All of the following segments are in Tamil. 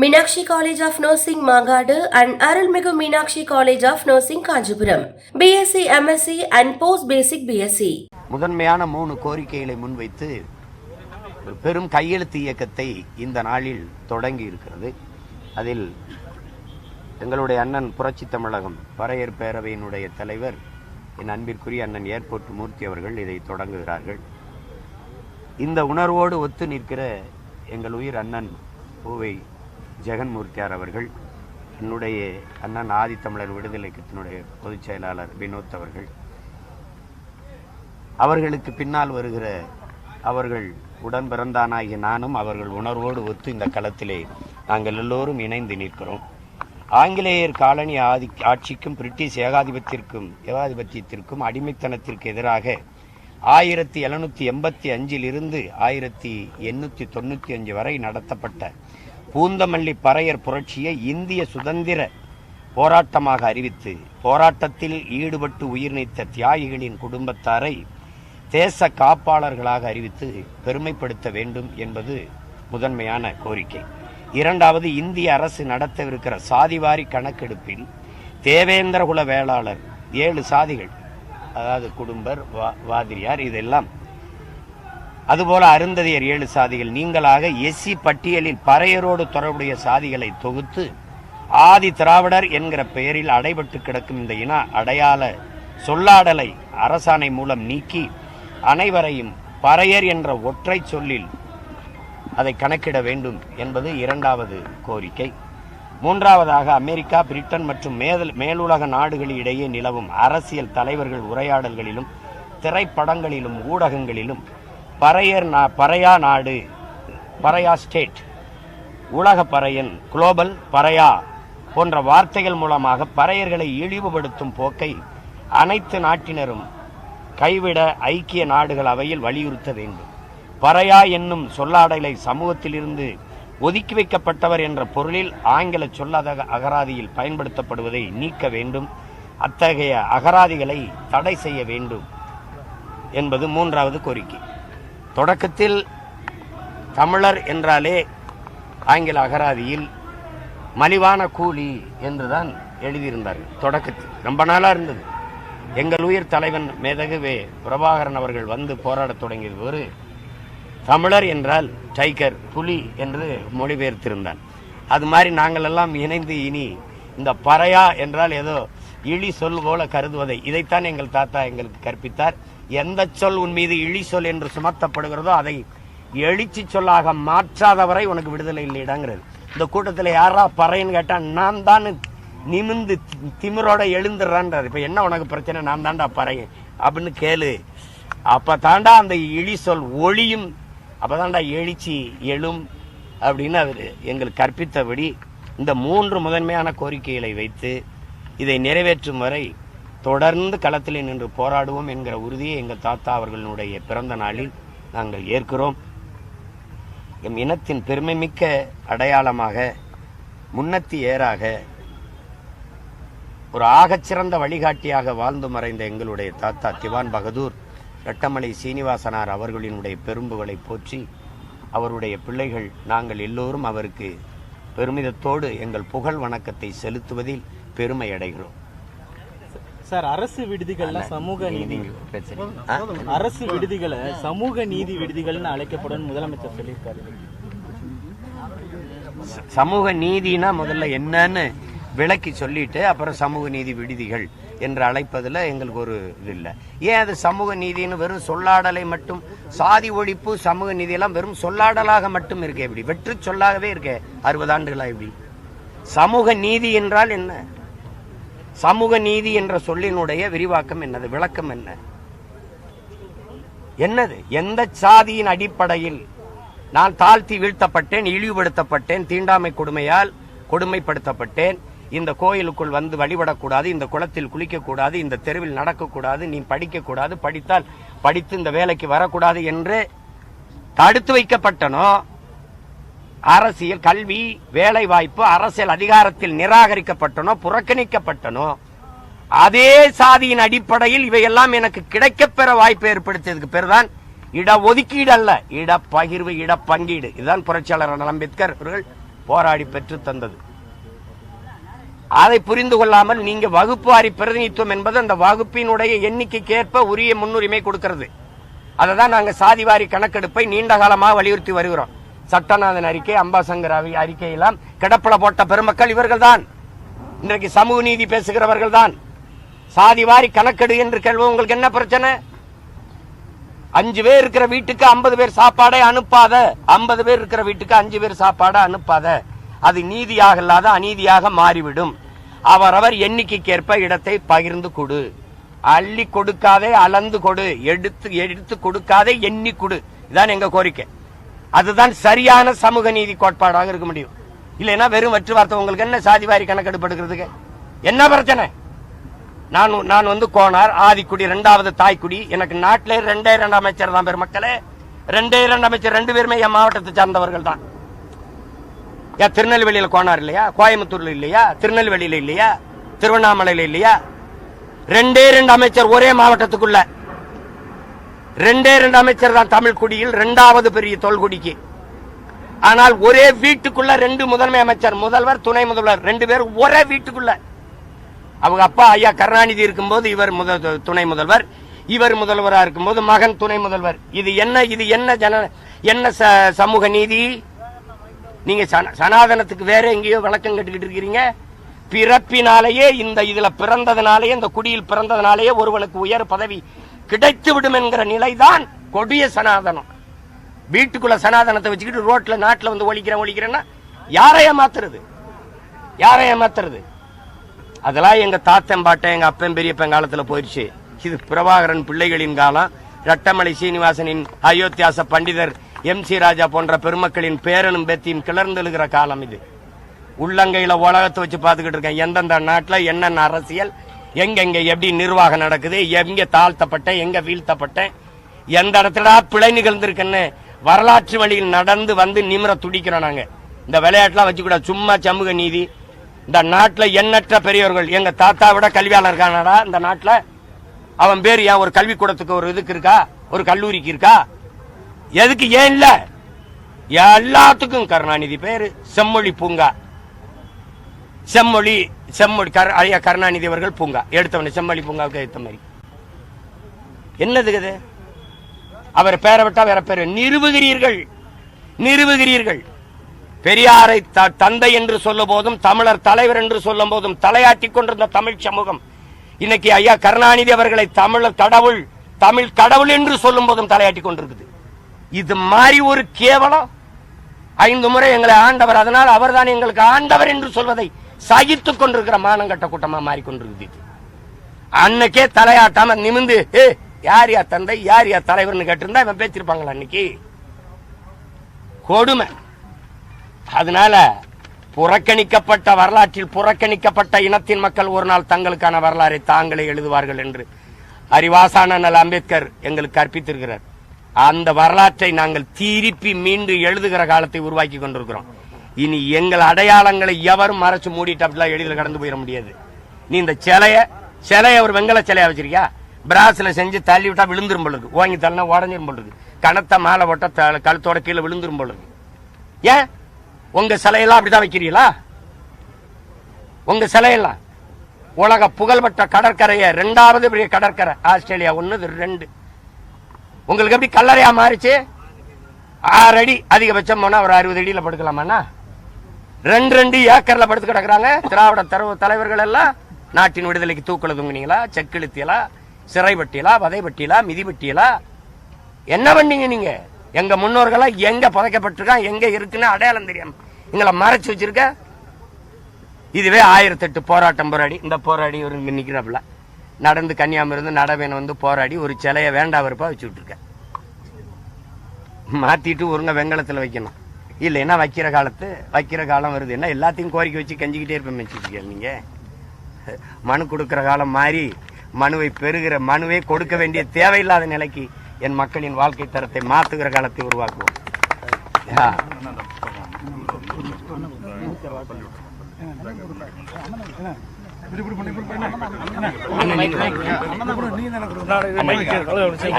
Meenakshi college of nursing Mangadu and அருள்மிகு Meenakshi college of nursing Kanchipuram. BSc MSc and post basic BSc முதன்மையான மூணு கோரிக்கைகளை முன்வைத்து ஒரு பெரும் கையெழுத்து இயக்கத்தை இந்த நாளில் தொடங்கி இருக்கிறது. அதில் எங்களுடைய அண்ணன் புரட்சி தமிழகம் பறையர் பேரவையினுடைய தலைவர் என் அன்பிற்குரிய அண்ணன் ஏர்போர்ட் மூர்த்தி அவர்கள் இதை தொடங்குகிறார்கள். இந்த உணர்வோடு ஒத்து நிற்கிற எங்கள் உயிர் அண்ணன் பூவை ஜெகன்மூர்த்தியார் அவர்கள் என்னுடைய அண்ணன் ஆதித்தமிழர் விடுதலை கட்சியினுடைய பொதுச் செயலாளர் வினோத் அவர்கள் அவர்களுக்கு பின்னால் வருகிற அவர்கள் உடன் பிறந்தானாகிய நானும் அவர்கள் உணர்வோடு ஒத்து இந்த களத்திலே நாங்கள் எல்லோரும் இணைந்து நிற்கிறோம். ஆங்கிலேயர் காலனி ஆதி ஆட்சிக்கும் பிரிட்டிஷ் ஏகாதிபத்திற்கும் ஏகாதிபத்தியத்திற்கும் அடிமைத்தனத்திற்கு எதிராக ஆயிரத்தி எழுநூற்றி எண்பத்தி அஞ்சில் இருந்து ஆயிரத்தி எண்ணூற்றி தொண்ணூற்றி அஞ்சு வரை நடத்தப்பட்ட பூந்தமல்லி பறையர் புரட்சியை இந்திய சுதந்திர போராட்டமாக அறிவித்து போராட்டத்தில் ஈடுபட்டு உயிர் நீத்த தியாகிகளின் குடும்பத்தாரை தேச காப்பாளர்களாக அறிவித்து பெருமைப்படுத்த வேண்டும் என்பது முதன்மையான கோரிக்கை. இரண்டாவது இந்திய அரசு நடத்தவிருக்கிற சாதிவாரி கணக்கெடுப்பில் தேவேந்திரகுல வேளாளர் ஏழு சாதிகள் அதாவது குடும்பர் வா வாதிரியார் இதெல்லாம் அதுபோல அருந்ததியர் ஏழு சாதிகள். நீங்களாக எஸ்சி பட்டியலில் பறையரோடு தொடர்புடைய சாதிகளை தொகுத்து ஆதி திராவிடர் என்கிற பெயரில் அடைபட்டு கிடக்கும் இந்த இன அடையாள சொல்லாடலை அரசாணை மூலம் நீக்கி அனைவரையும் பறையர் என்ற ஒற்றை சொல்லில் அதை கணக்கிட வேண்டும் என்பது இரண்டாவது கோரிக்கை. மூன்றாவதாக அமெரிக்கா பிரிட்டன் மற்றும் மேதல் மேலுலக நாடுகளிடையே நிலவும் அரசியல் தலைவர்கள் உரையாடல்களிலும் திரைப்படங்களிலும் ஊடகங்களிலும் பறையர் நா பறையா நாடு பறையா ஸ்டேட் உலக பறையன் குளோபல் பறையா போன்ற வார்த்தைகள் மூலமாக பறையர்களை இழிவுபடுத்தும் போக்கை அனைத்து நாட்டினரும் கைவிட ஐக்கிய நாடுகள் அவையில் வலியுறுத்த வேண்டும். பறையா என்னும் சொல்லாடலை சமூகத்திலிருந்து ஒதுக்கி வைக்கப்பட்டவர் என்ற பொருளில் ஆங்கில சொல்லாத அகராதியில் பயன்படுத்தப்படுவதை நீக்க வேண்டும். அத்தகைய அகராதிகளை தடை செய்ய வேண்டும் என்பது மூன்றாவது கோரிக்கை. தொடக்கத்தில் தமிழர் என்றாலே ஆங்கில அகராதியில் மலிவான கூலி என்றுதான் எழுதியிருந்தார்கள். தொடக்கத்தில் ரொம்ப நாளாக இருந்தது. எங்கள் உயிர் தலைவன் மேதகுவே பிரபாகரன் அவர்கள் வந்து போராடத் தொடங்கியது ஒரு தமிழர் என்றால் டைகர் புலி என்று மொழிபெயர்த்திருந்தான். அது மாதிரி நாங்களெல்லாம் இணைந்து இனி இந்த பறையா என்றால் ஏதோ இழி சொல் போல கருதுவதை இதைத்தான் எங்கள் தாத்தா எங்களுக்கு கற்பித்தார். எந்த சொல் உன் மீது இழி சொல் என்று சுமத்தப்படுகிறதோ அதை எழுச்சி சொல்லாக மாற்றாதவரை உனக்கு விடுதலை இல்லைடாங்கிறது இந்த கூட்டத்தில் யாரா பறையன்னு கேட்டா நான் தான் நிமிந்து திமிரோட எழுந்துடுறான்றார் இப்போ என்ன உனக்கு பிரச்சனை? நான் தாண்டா பறையன். அப்படின்னு கேளு. அப்போ தாண்டா அந்த இழி சொல் ஒளியும் அப்பதான்டா எழுச்சி எழும் அப்படின்னு அவர் எங்களுக்கு கற்பித்தபடி இந்த மூன்று முதன்மையான கோரிக்கைகளை வைத்து இதை நிறைவேற்றும் வரை தொடர்ந்து களத்திலே நின்று போராடுவோம் என்கிற உறுதியை எங்கள் தாத்தா அவர்களுடைய பிறந்த நாளில் நாங்கள் ஏற்கிறோம். எம் இனத்தின் பெருமைமிக்க அடையாளமாக முன்னத்தி ஏறாக ஒரு ஆகச்சிறந்த வழிகாட்டியாக வாழ்ந்து மறைந்த எங்களுடைய தாத்தா திவான் பகதூர் ரெட்டமலை சீனிவாசனார் அவர்களினுடைய பெரும்புகளை போற்றி அவருடைய பிள்ளைகள் நாங்கள் எல்லோரும் அவருக்கு பெருமிதத்தோடு எங்கள் புகழ் வணக்கத்தை செலுத்துவதில் பெருமை அடைகிறோம். சார் அரசு விடுதிகள்ல சமூக நீதி? அரசு விடுதிகளை சமூக நீதி விடுதிகள்னு அழைக்கப்படும் முதலமைச்சர் சொல்லியிருக்காரு. சமூக நீதினா முதல்ல என்னன்னு விளக்கி சொல்லிட்டு அப்புறம் சமூக நீதி விடுதிகள் என்று அழைப்பதுல எங்களுக்கு ஒரு இது இல்லை. ஏன் அது சமூக நீதின்னு வெறும் சொல்லாடலை மட்டும் சாதி ஒழிப்பு சமூக நீதி எல்லாம் வெறும் சொல்லாடலாக மட்டும் இருக்கே இப்படி? வெற்று சொல்லாகவே இருக்கே. அறுபது ஆண்டுகளா இப்படி? சமூக நீதி என்றால் என்ன? சமூக நீதி என்ற சொல்லினுடைய விரிவாக்கம் என்னது? விளக்கம் என்ன? என்னது? எந்த சாதியின் அடிப்படையில் நான் தாழ்த்தி வீழ்த்தப்பட்டேன் இழிவுபடுத்தப்பட்டேன் தீண்டாமை கொடுமையால் கொடுமைப்படுத்தப்பட்டேன் இந்த கோயிலுக்குள் வந்து வழிபடக்கூடாது இந்த குளத்தில் குளிக்கக்கூடாது இந்த தெருவில் நடக்கக்கூடாது நீ படிக்கக்கூடாது படித்தால் படித்து இந்த வேலைக்கு வரக்கூடாது என்று தடுத்து வைக்கப்பட்டனோ அரசியல் கல்வி வேலை வாய்ப்பு அரசியல் அதிகாரத்தில் நிராகரிக்கப்பட்டனோ புறக்கணிக்கப்பட்டனோ அதே சாதியின் அடிப்படையில் இவையெல்லாம் எனக்கு கிடைக்கப்பெற வாய்ப்பு ஏற்படுத்தியதுக்கு பேர்தான் இட ஒதுக்கீடு அல்ல இடப்பகிர்வு இடப்பங்கீடு. இதுதான் புரட்சியாளர் அண்ணல் அம்பேத்கர் அவர்கள் போராடி பெற்று தந்தது. அதை புரிந்து கொள்ளாமல் நீங்க வகுப்பு வாரி பிரதிநிதித்துவம் என்பது அந்த வகுப்பினுடைய எண்ணிக்கைக்கு ஏற்ப உரிய முன்னுரிமை கொடுக்கிறது. அதை தான் நாங்க சாதிவாரி கணக்கெடுப்பை நீண்ட காலமாக வலியுறுத்தி வருகிறோம். சட்டநாதன் அறிக்கை அம்பாசங்கர் அறிக்கையெல்லாம் கிடப்பில் போட்ட பெருமக்கள் இவர்கள்தான். இன்றைக்கு சமூக நீதி பேசுகிறவர்கள் தான் சாதி வாரி கணக்கெடு என்று கேள்வி உங்களுக்கு என்ன பிரச்சனை? அஞ்சு பேர் இருக்கிற வீட்டுக்கு ஐம்பது பேர் சாப்பாடை அனுப்பாத. ஐம்பது பேர் இருக்கிற வீட்டுக்கு அஞ்சு பேர் சாப்பாடை அனுப்பாத. அது நீதியாக இல்லாத அநீதியாக மாறிவிடும். அவரவர் எண்ணிக்கைக்கேற்ப இடத்தை பகிர்ந்து கொடு. அள்ளி கொடுக்காதே அளந்து கொடு. எடுத்து எடுத்து கொடுக்காதே எண்ணி கொடு. இதான் எங்க கோரிக்கை. அதுதான் சரியான சமூக நீதி கோட்பாடாக இருக்க முடியும். இல்லைன்னா வெறும் வெற்று வார்த்தை. உங்களுக்கு என்ன சாதிவாரி கணக்கெடுப்படுக்கிறதுக்கு என்ன பிரச்சனை? நான் நான் வந்து கோனார் ஆதிக்குடி ரெண்டாவது தாய்க்குடி. எனக்கு நாட்டிலே ரெண்டே ரெண்டு அமைச்சர் தான் பெருமக்களே. ரெண்டே ரெண்டு அமைச்சர் ரெண்டு பேருமே என் மாவட்டத்தை சார்ந்தவர்கள் தான். ஏன் திருநெல்வேலியில கோனார் இல்லையா? கோயம்புத்தூர்ல இல்லையா? திருநெல்வேலியில் இல்லையா? திருவண்ணாமலையில இல்லையா? ரெண்டே ரெண்டு அமைச்சர் ஒரே மாவட்டத்துக்குள்ள. ரெண்டே ரெண்டு அமைச்சர் தான் தமிழ் குடியில் ரெண்டாவது பெரிய தொல்குடிக்கு. ஆனால் ஒரே வீட்டுக்குள்ள ரெண்டு முதன்மை அமைச்சர் முதல்வர் துணை முதல்வர் ரெண்டு பேர் ஒரே வீட்டுக்குள்ள. அவங்க அப்பா ஐயா கருணாநிதி இருக்கும்போது இவர் முதல் துணை முதல்வர். இவர் முதல்வரா இருக்கும்போது மகன் துணை முதல்வர். இது என்ன இது என்ன ஜன என்ன ச- சமூக நீதி? நீங்க சன- சனாதனத்துக்கு வேற எங்கேயோ விளக்கம் கட்டுக்கிட்டு இருக்கிறீங்க. பிறப்பினாலேயே இந்த இதுல பிறந்ததுனாலேயே இந்த குடியில் பிறந்ததுனாலேயே ஒருவனுக்கு உயர் பதவி கிடைத்து விடும் என்கிற நிலைதான் கொடிய சனாதனம். வீட்டுக்குள்ள சனாதனத்தை வச்சுக்கிட்டு ரோட்ல நாட்டில் வந்து ஒழிக்கிறேன் ஒழிக்கிறேன்னா யாரை ஏமாத்துறது? யாரை ஏமாத்துறது? அதெல்லாம் எங்க தாத்தன் பாட்டை எங்க அப்பன் பெரியப்பன் காலத்துல போயிடுச்சு இது பிரபாகரன் பிள்ளைகளின் காலம். ரட்டமலை சீனிவாசனின் அயோத்தியாச பண்டிதர் எம் சி ராஜா போன்ற பெருமக்களின் பேரனும் பேத்தியும் கிளர்ந்தெழுகிற காலம் இது. உள்ளங்கையில உலகத்தை வச்சு பார்த்துக்கிட்டு இருக்கேன். எந்தெந்த நாட்டில் என்னென்ன அரசியல் எங்கெங்க எப்படி நிர்வாகம் நடக்குது எங்க தாழ்த்தப்பட்டேன் எங்க வீழ்த்தப்பட்டேன் எந்த இடத்துல பிழை நிகழ்ந்திருக்குன்னு வரலாற்று வழியில் நடந்து வந்து நிமிர துடிக்கிறோம் நாங்க. இந்த விளையாட்டுலாம் வச்சுக்கூடாது சும்மா சமூக நீதி. இந்த நாட்டில் எண்ணற்ற பெரியவர்கள் எங்க தாத்தா விட கல்வியாளர் இருக்கானடா இந்த நாட்டில்? அவன் பேர் ஏன் ஒரு கல்விக்கூடத்துக்கு ஒரு இதுக்கு இருக்கா? ஒரு கல்லூரிக்கு இருக்கா? எதுக்கு ஏன் இல்ல? எல்லாத்துக்கும் கருணாநிதி பேரு செம்மொழி பூங்கா. செம்மொழி செம்மொழி கரு- ஐயா கருணாநிதி அவர்கள் பூங்கா. எடுத்தவன செம்மொழி பூங்காவுக்கு எடுத்த மாதிரி. என்னது இது? அவர் பேரை விட்டா வேற பேர். நிறுவுகிறீர்கள் நிறுவுகிறீர்கள் பெரியாரை த- தந்தை என்று சொல்லும் போதும் தமிழர் தலைவர் என்று சொல்லும் போதும் தலையாட்டி கொண்டிருந்த தமிழ் சமூகம். இன்னைக்கு ஐயா கருணாநிதி அவர்களை தமிழர் கடவுள் தமிழ் கடவுள் என்று சொல்லும் போதும் தலையாட்டி கொண்டிருக்குது. இது மாதிரி ஒரு கேவலம்? ஐந்து முறை எங்களை ஆண்டவர் அதனால் அவர்தான் எங்களுக்கு ஆண்டவர் என்று சொல்வதை சகித்துக் கொண்டிருக்கிற மானங்கட்ட கூட்டமா மாறிக்கொண்டிருக்குது. இது. அன்னைக்கே தலையாட்டாம நிமிந்து ஏ யார் யா தந்தை? யார் யா தலைவர்னு கேட்டிருந்தா இவன் பேச்சிருப்பாங்களா அன்னைக்கு? கொடுமை. அதனால புறக்கணிக்கப்பட்ட வரலாற்றில் புறக்கணிக்கப்பட்ட இனத்தின் மக்கள் ஒரு நாள் தங்களுக்கான வரலாறை தாங்களே எழுதுவார்கள் என்று அறிவாசானல் அம்பேத்கர் எங்களுக்கு கற்பித்திருக்கிறார். அந்த வரலாற்றை நாங்கள் திருப்பி மீண்டு எழுதுகிற காலத்தை உருவாக்கி கொண்டிருக்கிறோம். இனி எங்கள் அடையாளங்களை எவரும் மறைச்சு மூடிட்டு அப்படிலாம் எளிதில் கடந்து போயிட முடியாது. நீ இந்த சிலைய சிலைய ஒரு வெங்கல சிலையா வச்சிருக்கியா? பிராஸ்ல செஞ்சு தள்ளி விட்டா விழுந்துரும் பொழுது ஓங்கி தள்ளினா உடஞ்சிரும் பொழுது கணத்தை மாலை போட்டா கழுத்தோட கீழே விழுந்துரும் பொழுது ஏன்? உங்க சிலையெல்லாம் அப்படிதான் வைக்கிறீங்களா? உங்க சிலையெல்லாம். உலக புகழ்பெற்ற கடற்கரையை ரெண்டாவது பெரிய கடற்கரை. ஆஸ்திரேலியா ஒன்னு ரெண்டு. உங்களுக்கு எப்படி கல்லறையா மாறிச்சு? ஆறு அடி அதிகபட்சம் போனா ஒரு அறுபது அடியில படுக்கலாமாண்ணா? ரெண்டு ரெண்டு ஏக்கர்ல படுத்து கிடக்குறாங்க. திராவிட தரவு தலைவர்கள் எல்லாம் நாட்டின் விடுதலைக்கு தூக்கல தூங்குனீங்களா? செக்கிழுத்தியலா சிறைப்பட்டியலா வதைப்பட்டியலா மிதிப்பட்டியலா என்ன பண்ணீங்க நீங்க? எங்க முன்னோர்களா எங்க புதைக்கப்பட்டிருக்கான் எங்க இருக்குன்னு அடையாளம் தெரியாம. எங்களை மறைச்சு வச்சிருக்க? இதுவே ஆயிரத்தெட்டு போராட்டம் போராடி. இந்த போராடி ஒரு நிற்கிறாப்புல நடந்து கன்னியாகுமரி இருந்து நடவேன் வந்து போராடி ஒரு சிலையை வேண்டா வெறுப்பா வச்சு விட்டுருக்க. மாத்திட்டு ஒருங்க வெங்கலத்தில் வைக்கணும். இல்லைன்னா வைக்கிற காலத்து வைக்கிற காலம் வருது என்ன எல்லாத்தையும் கோரிக்கை வச்சு கஞ்சிக்கிட்டே இருப்பேன் வச்சுருக்கீங்க நீங்கள் மனு கொடுக்குற காலம் மாறி மனுவை பெறுகிற மனுவை கொடுக்க வேண்டிய தேவையில்லாத நிலைக்கு என் மக்களின் வாழ்க்கை தரத்தை மாத்துகிற காலத்தை உருவாக்குவோம்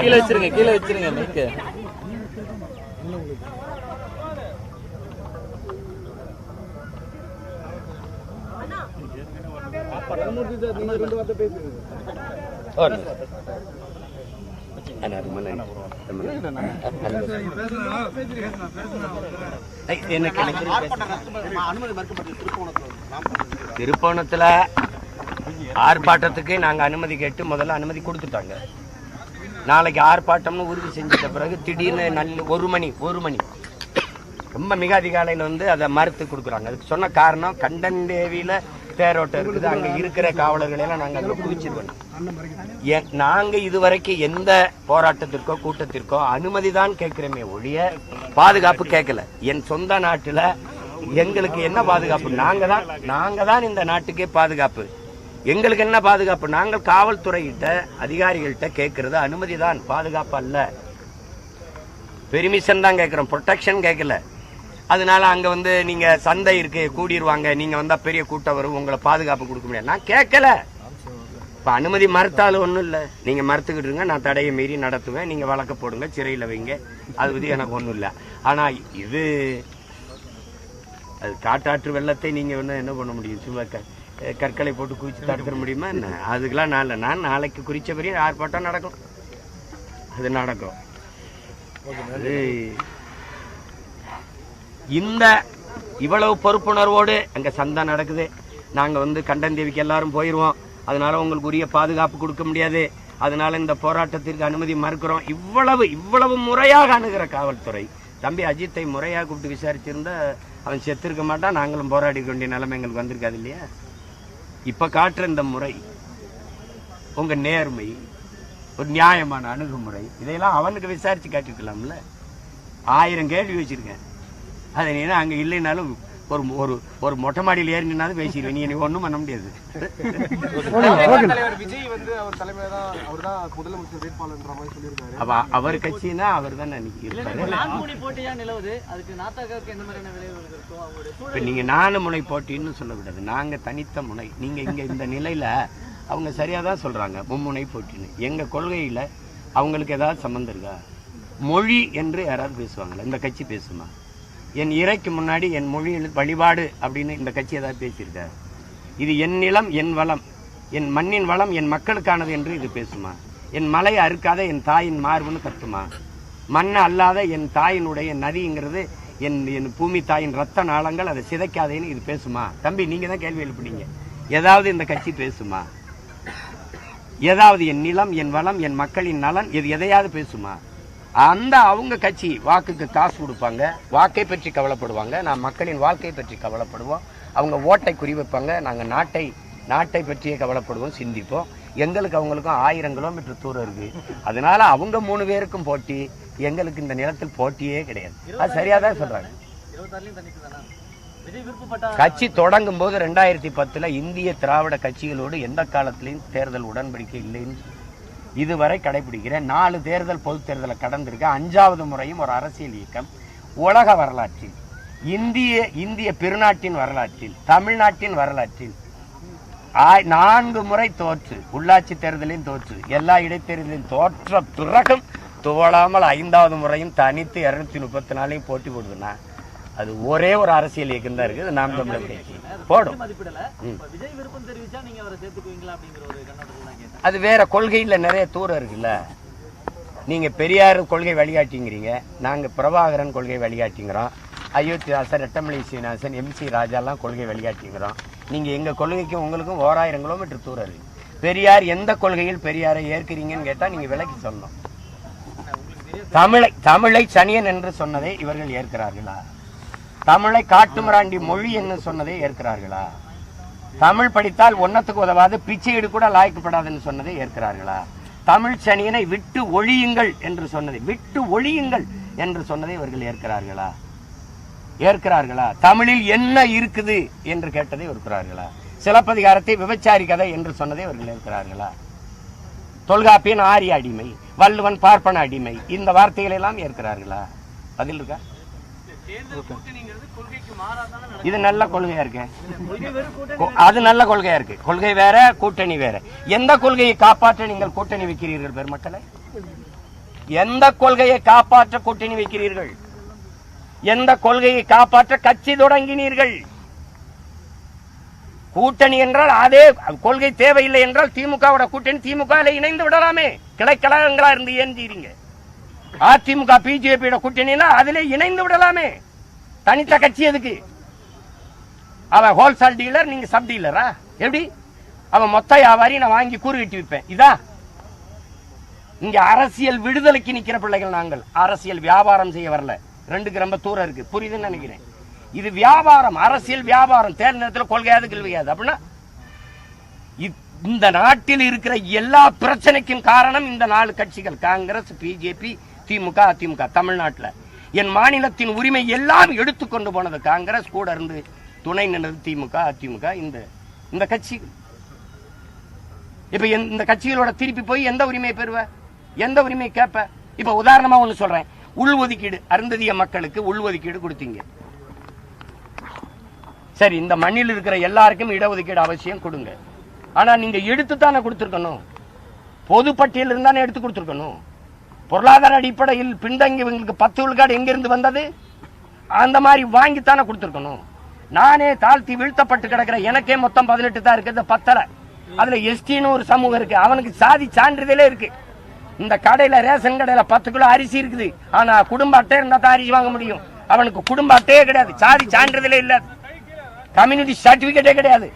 கீழே வச்சிருங்க கீழே வச்சிருங்க மைக்கு ஒரு நிமிஷம். அண்ணா, ரொம்ப நன்றி. ரொம்ப நன்றி. ஐய், எனக்கு எனக்கு திருப்போணத்துல ஆர்ப்பாட்டத்துக்கு நாங்க அனுமதி கேட்டு முதல்ல அனுமதி கொடுத்துட்டாங்க. நாளைக்கு ஆர்ப்பாட்டம்னு உறுதி செஞ்சிட்ட பிறகு திடீர்னு நல்ல ஒரு மணி ஒரு மணி. ரொம்ப மிக அதிகாலையில் வந்து அதை மறுத்து கொடுக்குறாங்க. அதுக்கு சொன்ன காரணம் கண்டன் தேவியில தேரோட்டம் இருக்குது அங்கே இருக்கிற காவலர்களை எல்லாம் நாங்கள் அங்கே குவிச்சிருக்கோம் நாங்கள் இதுவரைக்கும் எந்த போராட்டத்திற்கோ கூட்டத்திற்கோ அனுமதி தான் கேட்குறோமே ஒழிய பாதுகாப்பு கேட்கல. என் சொந்த நாட்டில் எங்களுக்கு என்ன பாதுகாப்பு? நாங்கள் தான் நாங்கள் தான் இந்த நாட்டுக்கே பாதுகாப்பு. எங்களுக்கு என்ன பாதுகாப்பு? நாங்கள் காவல்துறையிட்ட அதிகாரிகள்கிட்ட கேட்கறது அனுமதி தான். பாதுகாப்பு அல்ல. பெர்மிஷன் தான் கேட்குறோம். ப்ரொடெக்ஷன் கேட்கல. அதனால அங்கே வந்து நீங்கள் சந்தை இருக்கு கூடிடுவாங்க நீங்கள் வந்தால் பெரிய கூட்டம் வரும். உங்களை பாதுகாப்பு கொடுக்க முடியாது. நான் கேட்கல. இப்போ அனுமதி மறுத்தாலும் ஒன்றும் இல்லை. நீங்கள் மறுத்துக்கிட்டு இருங்க. நான் தடையை மீறி நடத்துவேன். நீங்கள் வழக்க போடுங்க. சிறையில் வைங்க. அது பற்றி எனக்கு ஒன்றும் இல்லை. ஆனால் இது அது காட்டாற்று வெள்ளத்தை நீங்கள் வந்து என்ன பண்ண முடியும்? சும்மா க- கற்களை போட்டு குவிச்சு தடுத்துட முடியுமா என்ன? அதுக்கெல்லாம் நான் இல்லை. நான் நாளைக்கு குறித்த பெரிய ஆர்ப்பாட்டம் நடக்கும். அது நடக்கும். அது இந்த இவ்வளவு பொறுப்புணர்வோடு அங்கே சந்தை நடக்குது. நாங்கள் வந்து கண்டன் தேவிக்கு எல்லாரும் போயிடுவோம் அதனால உங்களுக்கு உரிய பாதுகாப்பு கொடுக்க முடியாது. அதனால இந்த போராட்டத்திற்கு அனுமதி மறுக்கிறோம். இவ்வளவு இவ்வளவு முறையாக அணுகிற காவல்துறை. தம்பி அஜித்தை முறையாக கூப்பிட்டு விசாரிச்சிருந்தா அவன் செத்திருக்க மாட்டான். நாங்களும் போராடி வேண்டிய நிலைமை எங்களுக்கு வந்திருக்காது இல்லையா? இப்போ காட்டுற இந்த முறை உங்கள் நேர்மை ஒரு நியாயமான அணுகுமுறை இதையெல்லாம் அவனுக்கு விசாரித்து காட்டிக்கலாம்ல ஆயிரம் கேள்வி வச்சுருக்கேன். அதை நீ அங்க இல்லைனாலும் ஒரு ஒரு ஒரு மொட்டை மாடியில் ஏறி நின்னாலும் பேசிடுவேன். நீ எனக்கு ஒன்றும் பண்ண முடியாது. தலைவர் விஜய் வந்து அவர் தலைமையில தான் அவர் தான் முதலமைச்சர் வேட்பாளர்ன்ற மாதிரி சொல்லியிருக்காரு. அவ அவர் கட்சினா அவர் தான் அன்னைக்கு இருப்பாரு? நீங்க நாலு முனை போட்டின்னு சொல்லக்கூடாது. நாங்க தனித்த முனை. நீங்க இங்க இந்த நிலையில அவங்க சரியா தான் சொல்றாங்க மும்முனை போட்டின்னு. எங்க கொள்கையில அவங்களுக்கு ஏதாவது சம்மந்தம் இருக்கா? மொழி என்று யாராவது பேசுவாங்களா? இந்த கட்சி பேசுமா? என் இறைக்கு முன்னாடி என் மொழியில் வழிபாடு அப்படின்னு இந்த கட்சி ஏதாவது பேசியிருக்காரு. இது என் நிலம் என் வளம். என் மண்ணின் வளம் என் மக்களுக்கானது என்று இது பேசுமா? என் மலை அறுக்காத என் தாயின் மார்புன்னு கத்துமா? மண்ணை அல்லாத என் தாயினுடைய நதிங்கிறது என் என் பூமி தாயின் ரத்த நாளங்கள் அதை சிதைக்காதேன்னு இது பேசுமா? தம்பி நீங்கள் தான் கேள்வி எழுப்புனீங்க. ஏதாவது இந்த கட்சி பேசுமா? ஏதாவது என் நிலம் என் வளம் என் மக்களின் நலன் இது எதையாவது பேசுமா? அந்த அவங்க கட்சி வாக்குக்கு காசு கொடுப்பாங்க வாக்கை பற்றி கவலைப்படுவாங்க. நான் மக்களின் வாழ்க்கை பற்றி கவலைப்படுவோம். அவங்க ஓட்டை குறிவைப்பாங்க. நாங்கள் நாட்டை நாட்டை பற்றியே கவலைப்படுவோம் சிந்திப்போம். எங்களுக்கு அவங்களுக்கும் ஆயிரம் கிலோமீட்டர் தூரம் இருக்கு. அதனால அவங்க மூணு பேருக்கும் போட்டி எங்களுக்கு இந்த நிலத்தில் போட்டியே கிடையாது. அது சரியா தான் விருப்பப்பட்டா கட்சி தொடங்கும் போது ரெண்டாயிரத்தி பத்துல இந்திய திராவிட கட்சிகளோடு எந்த காலத்திலையும் தேர்தல் உடன்படிக்கை இல்லைன்னு இதுவரை கடைபிடிக்கிறேன். நாலு தேர்தல் பொது தேர்தலை கடந்திருக்க அஞ்சாவது முறையும் ஒரு அரசியல் இயக்கம். உலக வரலாற்றில் இந்திய இந்திய பெருநாட்டின் வரலாற்றில் தமிழ்நாட்டின் வரலாற்றில் நான்கு முறை தோற்று. உள்ளாட்சி தேர்தலையும் தோற்று. எல்லா இடைத்தேர்தலையும் தோற்ற பிறகும் துவளாமல் ஐந்தாவது முறையும் தனித்து இருநூத்தி முப்பத்தி நாலையும் போட்டி போடுதுன்னா அது ஒரே ஒரு அரசியல் இயக்கம் தான் இருக்குது. நாம் தமிழர் போடும். அது வேற கொள்கையில் நிறைய தூரம் இருக்குல்ல. நீங்க பெரியார் கொள்கை வழிகாட்டிங்கிறீங்க நாங்க பிரபாகரன் கொள்கை வழிகாட்டிங்கிறோம் அயோத்திதாசன் ரெட்டமலை சீனிவாசன் எம்சி ராஜாலாம் கொள்கை வழிகாட்டிங்கிறோம். நீங்க எங்க கொள்கைக்கும் உங்களுக்கும் ஓராயிரம் கிலோமீட்டர் தூரம் இருக்கு. பெரியார் எந்த கொள்கையில் பெரியாரை ஏற்கிறீங்கன்னு கேட்டா நீங்க விலக்கி சொல்லணும். தமிழை தமிழை சனியன் என்று சொன்னதை இவர்கள் ஏற்கிறார்களா? தமிழை காட்டுமிராண்டி மொழி என்று சொன்னதை ஏற்கிறார்களா? தமிழ் படித்தால் ஒன்னத்துக்கு உதவாது பிச்சையீடு கூட லாய்க்கப்படாதுன்னு சொன்னதை ஏற்கிறார்களா? தமிழ் சனியனை விட்டு ஒழியுங்கள் என்று சொன்னதை விட்டு ஒழியுங்கள் என்று சொன்னதை இவர்கள் ஏற்கிறார்களா? ஏற்கிறார்களா? தமிழில் என்ன இருக்குது என்று கேட்டதை ஏற்கிறார்களா சிலப்பதிகாரத்தை விபச்சாரி கதை என்று சொன்னதை இவர்கள் ஏற்கிறார்களா? தொல்காப்பியன் ஆரிய அடிமை வள்ளுவன் பார்ப்பன அடிமை இந்த வார்த்தைகளை எல்லாம் ஏற்கிறார்களா? பதில் இருக்கா? இது நல்ல கொள்கையா இருக்கு. அது நல்ல கொள்கையா இருக்கு. கொள்கை வேற கூட்டணி வேற. எந்த கொள்கையை காப்பாற்ற நீங்கள் கூட்டணி வைக்கிறீர்கள் பெருமக்களை? எந்த கொள்கையை காப்பாற்ற கூட்டணி வைக்கிறீர்கள்? எந்த கொள்கையை காப்பாற்ற கட்சி தொடங்கினீர்கள்? கூட்டணி என்றால் அதே கொள்கை தேவையில்லை என்றால் திமுகவோட கூட்டணி திமுக இணைந்து விடலாமே. கிளைக்கழகங்களா இருந்து ஏந்தீங்க அதிமுக பிஜேபியோட கூட்டணினா அதிலே இணைந்து விடலாமே. தனித்த கட்சி எதுக்கு? அவன் ஹோல்சேல் டீலர் நீங்க சப் டீலரா எப்படி? அவன் மொத்த வியாபாரி நான் வாங்கி கூறு கட்டி விற்பேன். இதா? இங்க அரசியல் விடுதலைக்கு நிக்கிற பிள்ளைகள் நாங்கள். அரசியல் வியாபாரம் செய்ய வரல. ரெண்டுக்கு ரொம்ப தூரம் இருக்கு. புரியுதுன்னு நினைக்கிறேன். இது வியாபாரம். அரசியல் வியாபாரம். தேர்தல் நேரத்தில் கொள்கையாது கேள்வியாது அப்படின்னா இந்த நாட்டில் இருக்கிற எல்லா பிரச்சனைக்கும் காரணம் இந்த நாலு கட்சிகள். காங்கிரஸ் பிஜேபி திமுக அதிமுக தமிழ்நாட்டில். என் மாநிலத்தின் உரிமை எல்லாம் எடுத்துக்கொண்டு போனது காங்கிரஸ். கூட இருந்து துணை நின்றது திமுக அதிமுக இந்த இந்த கட்சி. இப்ப இந்த கட்சிகளோட திருப்பி போய் எந்த உரிமையை பெறுவ? எந்த உரிமையை கேட்ப? இப்ப உதாரணமா ஒண்ணு சொல்றேன். உள்ஒதுக்கீடு அருந்ததிய மக்களுக்கு உள்ஒதுக்கீடு கொடுத்தீங்க. சரி இந்த மண்ணில் இருக்கிற எல்லாருக்கும் இடஒதுக்கீடு அவசியம் கொடுங்க. ஆனா நீங்க எடுத்து தானே கொடுத்துருக்கணும்? பொது பட்டியல் இருந்தானே எடுத்து கொடுத்துருக்கணும்? பொருளாதார அடிப்படையில் பின்தங்கி இவங்களுக்கு பத்து விழுக்காடு எங்கிருந்து வந்தது? அந்த மாதிரி வாங்கித்தானே கொடுத்துருக்கணும். நானே தாழ்த்தி வீழ்த்தப்பட்டு கிடக்கிற எனக்கே மொத்தம் பதினெட்டு தான் இருக்குது பத்தரை. அதில் எஸ்டின்னு ஒரு சமூகம் இருக்குது அவனுக்கு சாதி சான்றிதழே இருக்குது இந்த கடையில் ரேஷன் கடையில் பத்து கிலோ அரிசி இருக்குது. ஆனால் குடும்ப அட்டை இருந்தால் தான் அரிசி வாங்க முடியும். அவனுக்கு குடும்ப அட்டையே கிடையாது. சாதி சான்றிதழே இல்லை. கம்யூனிட்டி சர்டிஃபிகேட்டே கிடையாது.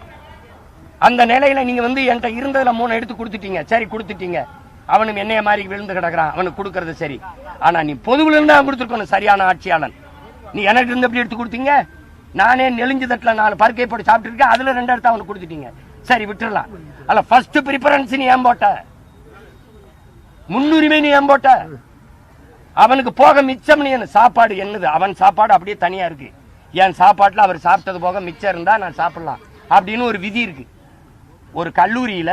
அந்த நிலையில நீங்கள் வந்து என்கிட்ட இருந்ததில் மூணு எடுத்து கொடுத்துட்டீங்க. சரி கொடுத்துட்டீங்க. அவனும் என்னைய மாதிரி விழுந்து கிடக்குறான். அவனுக்கு கொடுக்கறது சரி. ஆனா நீ பொதுவில் இருந்தா கொடுத்துருக்கணும் சரியான ஆட்சியாளன். நீ எனக்கு இருந்து எப்படி எடுத்து கொடுத்தீங்க? நானே நெளிஞ்சு தட்டில் நாலு பருக்கை போட்டு சாப்பிட்டு இருக்கேன் அதுல ரெண்டு இடத்த அவனுக்கு கொடுத்துட்டீங்க. சரி விட்டுடலாம். அல்ல ஃபர்ஸ்ட் ப்ரிஃபரன்ஸ் நீ ஏன் போட்ட? முன்னுரிமை நீ ஏன் போட்ட? அவனுக்கு போக மிச்சம் நீ சாப்பாடு என்னது? அவன் சாப்பாடு அப்படியே தனியா இருக்கு. என் சாப்பாட்டுல அவர் சாப்பிட்டது போக மிச்சம் இருந்தா நான் சாப்பிடலாம். அப்படின்னு ஒரு விதி இருக்கு. ஒரு கல்லூரியில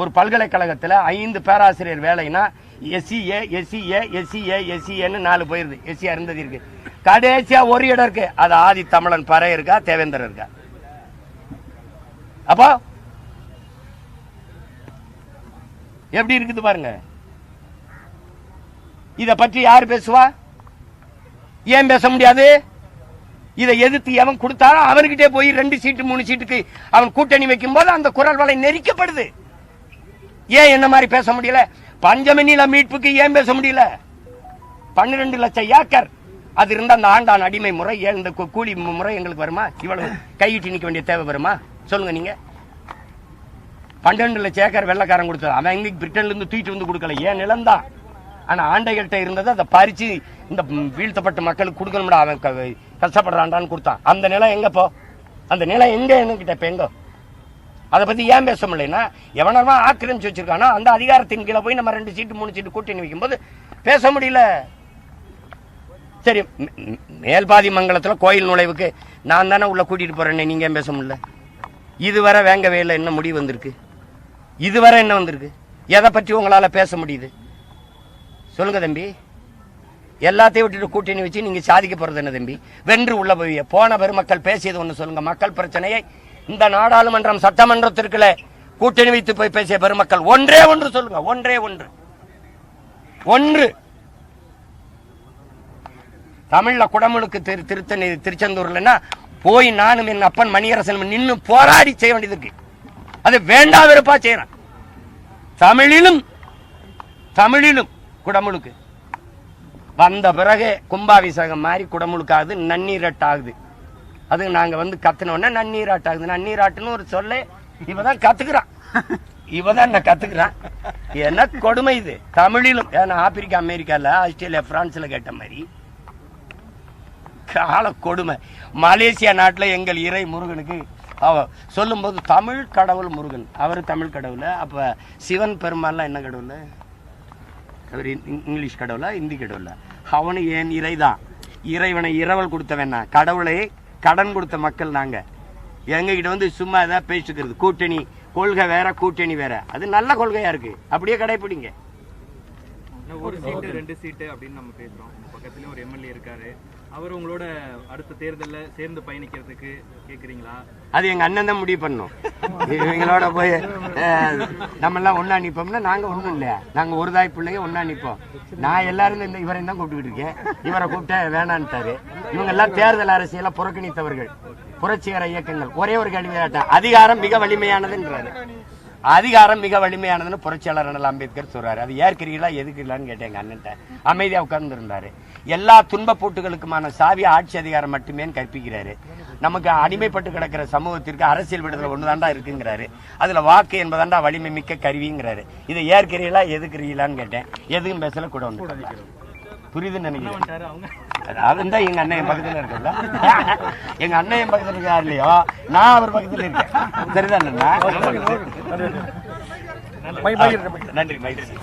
ஒரு பல்கலைக்கழகத்தில் ஐந்து பேராசிரியர் வேலைனா எஸ்சிஏ எஸ்சிஏ எஸ்சிஏ எஸ்சிஏன்னு நாலு போயிருது. எஸ்சி இருந்தது இருக்கு. கடைசியா ஒரு இடம் இருக்கு. அது ஆதி தமிழன் பறை இருக்கா தேவேந்தர் இருக்கா? அப்போ எப்படி இருக்குது பாருங்க. இத பற்றி யார் பேசுவா? ஏன் பேச முடியாது? இதை எதிர்த்து எவன் கொடுத்தாரோ அவர்கிட்டே போய் ரெண்டு சீட்டு மூணு சீட்டுக்கு அவன் கூட்டணி வைக்கும் போது அந்த குரல் வலை நெரிக்கப்படுது. ஏன் என்ன மாதிரி பேச முடியல? பஞ்சமணில மீட்புக்கு ஏன் பேச முடியல? பன்னிரெண்டு லட்சம் ஏக்கர். அது இருந்த அந்த ஆண்டான் அடிமை முறை இந்த கூலி முறை எங்களுக்கு வருமா? இவ்வளவு கையிட்டு நிக்க வேண்டிய தேவை வருமா? சொல்லுங்க நீங்க. பன்னெண்டு லட்சம் ஏக்கர் வெள்ளக்காரன் கொடுத்தது. அவன் எங்க பிரிட்டன்ல இருந்து தூக்கிட்டு வந்து கொடுக்கல. ஏன் நிலம்தான் ஆனா ஆண்டைகள்கிட்ட இருந்ததை அதை பறிச்சு இந்த வீழ்த்தப்பட்ட மக்களுக்கு கொடுக்கணும்டா. அவன் க- கஷ்டப்படுறான்டான்னு கொடுத்தான். அந்த நிலம் எங்க போ? அந்த நிலம் எங்க என்கிட்ட இப்ப எங்க? அதை பத்தி ஏன் பேச முடியலன்னா எவனமா ஆக்கிரமிச்சு வச்சிருக்கானோ அந்த அதிகாரத்தின் கீழே போய் நம்ம ரெண்டு சீட்டு மூணு சீட்டு கூட்டணி வைக்கும்போது பேச முடியல. சரி மேல்பாதி மங்கலத்தில் கோயில் நுழைவுக்கு நான் தானே உள்ள கூட்டிட்டு போறேன்னு நீங்க ஏன் பேச முடியல? இதுவரை வேங்கவே இல்லை என்ன முடிவு வந்திருக்கு. இதுவரை என்ன வந்திருக்கு? எதை பற்றி உங்களால் பேச முடியுது? சொல்லுங்க தம்பி. எல்லாத்தையும் விட்டுட்டு கூட்டணி வச்சு நீங்க சாதிக்க போறது என்ன தம்பி? வென்று உள்ள போய் போன பெருமக்கள் பேசியது ஒன்று சொல்லுங்க. மக்கள் பிரச்சனையை இந்த நாடாளுமன்றம் சட்டமன்றத்திற்குள்ள கூட்டணி வைத்து போய் பேசிய பெருமக்கள் ஒன்றே ஒன்று சொல்லுங்க ஒன்றே ஒன்று. ஒன்று. தமிழ்ல குடமுழுக்கு திரு திருத்தணி திருச்செந்தூர்லன்னா போய் நானும் என் அப்பன் மணியரசன் நின்னு போராடி செய்ய வேண்டியது இருக்கு அது வேண்டா வெறுப்பா செய்யறேன். தமிழிலும் தமிழிலும் குடமுழுக்கு. வந்த பிறகு கும்பாபிஷேகம் மாதிரி குடமுழுக்காகுது நன்னீரட்டாகுது அது நாங்க வந்து கத்துனோடனே நன்னீராட்டாகுது நன்னீராட்டுன்னு ஒரு சொல்ல இவதான் கத்துக்கிறான். இவதான் நான் கத்துக்கிறான். என்ன கொடுமை இது? தமிழிலும் ஏன்னா ஆப்பிரிக்கா அமெரிக்கால ஆஸ்திரேலியா பிரான்ஸ்ல கேட்ட மாதிரி கால கொடுமை. மலேசியா நாட்டில் எங்கள் இறை முருகனுக்கு அவ சொல்லும்போது தமிழ் கடவுள் முருகன். அவர் தமிழ் கடவுள். அப்போ சிவன் பெருமாள்லாம் என்ன கடவுள்? அவர் இங்கிலீஷ் கடவுளா இந்தி கடவுளா? அவனு ஏன் இறைதான்? இறைவனை இரவல் கொடுத்தவன் கடவுளை கடன் கொடுத்த மக்கள் நாங்க. எங்க கிட்ட வந்து சும்மா ஏதாவது பேசிக்கிறது. கூட்டணி கொள்கை வேற கூட்டணி வேற. அது நல்ல கொள்கையா இருக்கு. அப்படியே கடைபிடிங்க ஒரு சீட்டு ரெண்டு சீட்டு அப்படின்னு நம்ம பேசுறோம். பக்கத்துலயும் ஒரு எம்எல்ஏ இருக்காரு. அவர் உங்களோட அடுத்த தேர்தல்ல சேர்ந்து பயணிக்கிறதுக்கு கேக்குறீங்களா? அது எங்க அண்ணன் தான் முடிவு பண்ணும் இவங்களோட போய் நம்ம எல்லாம் ஒண்ணா நிப்போம்னா நாங்க ஒண்ணும் இல்லையா? நாங்க ஒரு தாய் பிள்ளைங்க ஒண்ணா நிப்போம். நான் எல்லாரும் இந்த இவரையும் தான் கூப்பிட்டுக்கிட்டு இருக்கேன். இவரை கூப்பிட்டா வேணான்ட்டாரு இவங்க எல்லாம் தேர்தல் அரசியல புறக்கணித்தவர்கள். புரட்சிகர இயக்கங்கள். ஒரே ஒரு கேள்வி அதிகாரம் மிக வலிமையானதுன்றாரு. அதிகாரம் மிக வலிமையானதுன்னு புரட்சியாளர் அண்ணல் அம்பேத்கர் சொல்றாரு. அது ஏற்கிறீங்களா இல்லைன்னு கேட்டேன் எங்க அண்ணன்ட்ட. அமைதியா உட்கார்ந்து இருந்தாரு எல்லா துன்ப பூட்டுகளுக்குமான சாவி ஆட்சி அதிகாரம் மட்டுமே கற்பிக்கிறாரு. நமக்கு அடிமைப்பட்டு கிடக்கிற சமூகத்திற்கு அரசியல் விடுதலை ஒண்ணுதாண்டா இருக்குங்கிறாரு. அதுல வாக்கு என்பதாண்டா வலிமை மிக்க கருவிங்கிறாரு. இதை ஏற்கிறீங்களா எதுக்குறீங்களான்னு கேட்டேன். எதுவும் பேசல கூட ஒன்று புரியுதுன்னு நினைக்கிறேன். அவன் தான் எங்க அண்ணன் பக்கத்துல இருக்கல எங்க அண்ணன் பக்கத்துல இருக்கா இல்லையோ? நான் அவர் பக்கத்துல இருக்கேன். சரிதான் நன்றி மகிழ்ச்சி